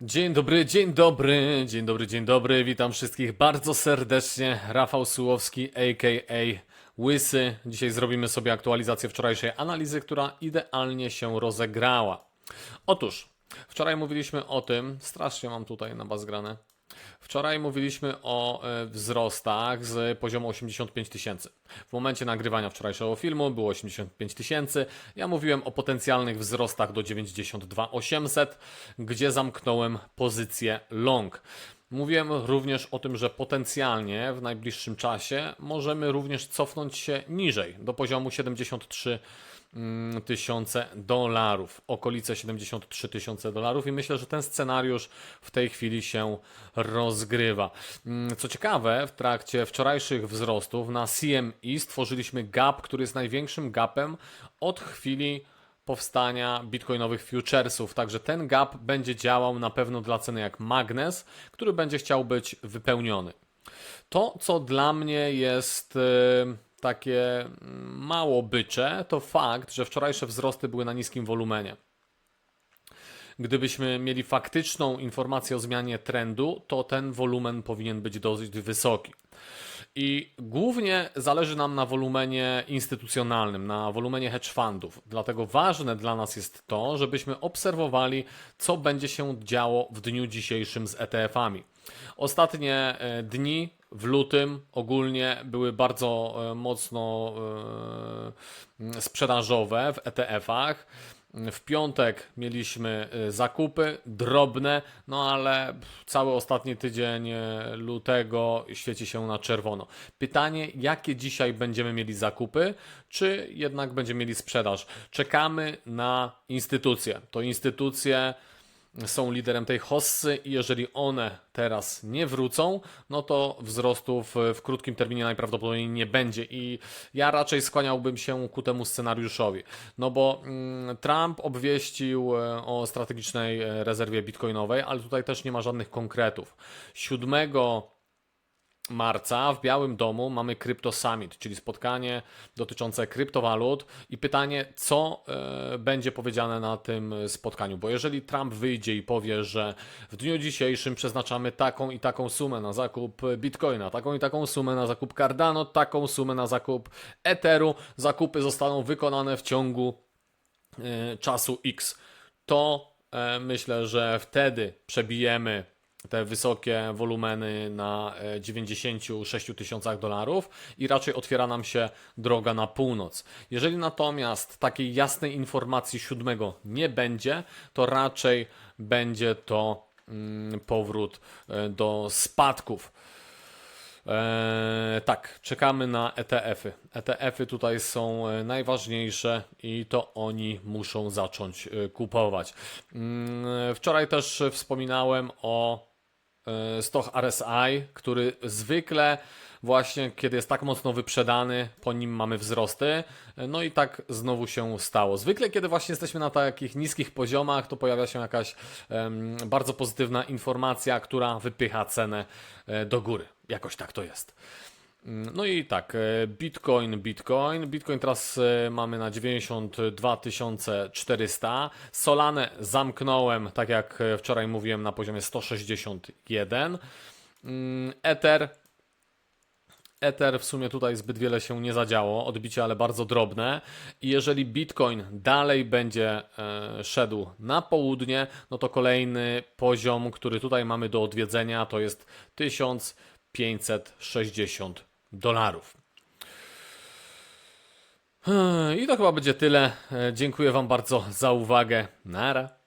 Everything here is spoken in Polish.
Dzień dobry, dzień dobry, dzień dobry, dzień dobry. Witam wszystkich bardzo serdecznie. Rafał Sułowski, aka Łysy. Dzisiaj zrobimy sobie aktualizację wczorajszej analizy, która idealnie się rozegrała. Otóż, wczoraj mówiliśmy o tym, strasznie mam tutaj na bas grane. Wczoraj mówiliśmy o e, wzrostach z poziomu 85 tysięcy. W momencie nagrywania wczorajszego filmu było 85 tysięcy. Ja mówiłem o potencjalnych wzrostach do 92 800, gdzie zamknąłem pozycję long. Mówiłem również o tym, że potencjalnie w najbliższym czasie możemy również cofnąć się niżej do poziomu 73 mm, tysiące dolarów, okolice 73 tysiące dolarów i myślę, że ten scenariusz w tej chwili się rozgrywa. Mm, Co ciekawe, w trakcie wczorajszych wzrostów na CME stworzyliśmy gap, który jest największym gapem od chwili powstania bitcoinowych futuresów. Także ten gap będzie działał na pewno dla ceny jak magnes, który będzie chciał być wypełniony. To, co dla mnie jest e, takie mało bycze, to fakt, że wczorajsze wzrosty były na niskim wolumenie. Gdybyśmy mieli faktyczną informację o zmianie trendu, to ten wolumen powinien być dosyć wysoki. I głównie zależy nam na wolumenie instytucjonalnym, na wolumenie hedge fundów. Dlatego ważne dla nas jest to, żebyśmy obserwowali, co będzie się działo w dniu dzisiejszym z ETF-ami. Ostatnie e, dni w lutym ogólnie były bardzo e, mocno e, sprzedażowe w ETF-ach. W piątek mieliśmy y, zakupy drobne, no ale cały ostatni tydzień y, lutego świeci się na czerwono. Pytanie, jakie dzisiaj będziemy mieli zakupy, czy jednak będziemy mieli sprzedaż? Czekamy na instytucje. To instytucje są liderem tej hossy i jeżeli one teraz nie wrócą, no to wzrostów w krótkim terminie najprawdopodobniej nie będzie i ja raczej skłaniałbym się ku temu scenariuszowi. No bo mm, Trump obwieścił e, o strategicznej e, rezerwie bitcoinowej, ale tutaj też nie ma żadnych konkretów. 7 marca w Białym Domu mamy Crypto Summit, czyli spotkanie dotyczące kryptowalut i pytanie, co e, będzie powiedziane na tym spotkaniu. Bo jeżeli Trump wyjdzie i powie, że w dniu dzisiejszym przeznaczamy taką i taką sumę na zakup Bitcoina, taką i taką sumę na zakup Cardano, taką sumę na zakup Etheru, zakupy zostaną wykonane w ciągu e, czasu X, to e, myślę, że wtedy przebijemy te wysokie wolumeny na e, 96 tysiącach dolarów i raczej otwiera nam się droga na północ. Jeżeli natomiast takiej jasnej informacji siódmego nie będzie, to raczej będzie to mm, powrót e, do spadków. Eee, tak, czekamy na ETF-y. ETF-y tutaj są e, najważniejsze i to oni muszą zacząć e, kupować. Mm, Wczoraj też wspominałem o e, stoch RSI, który zwykle właśnie kiedy jest tak mocno wyprzedany, po nim mamy wzrosty. No i tak znowu się stało. Zwykle kiedy właśnie jesteśmy na takich niskich poziomach, to pojawia się jakaś em, bardzo pozytywna informacja, która wypycha cenę e, do góry. Jakoś tak to jest. No i tak, e, Bitcoin, Bitcoin. Bitcoin teraz e, mamy na 92 400. Solanę zamknąłem, tak jak e, wczoraj mówiłem, na poziomie 161. Mm, Ether Ether w sumie tutaj zbyt wiele się nie zadziało, odbicie ale bardzo drobne. I jeżeli Bitcoin dalej będzie szedł na południe, no to kolejny poziom, który tutaj mamy do odwiedzenia, to jest 1560 dolarów. I to chyba będzie tyle. E, Dziękuję Wam bardzo za uwagę. Nara.